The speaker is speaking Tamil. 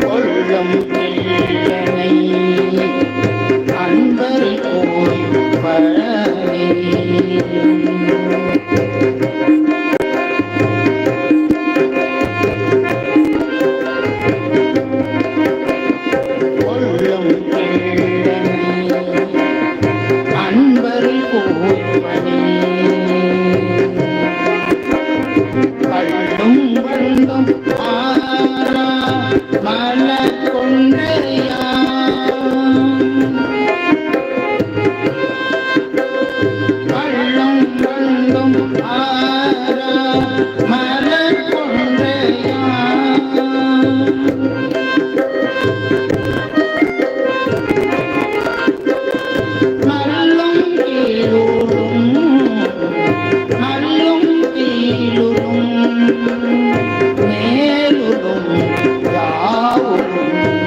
கொள்ளும் பிள்ளனை அன்பரை போய் பழனி Oh,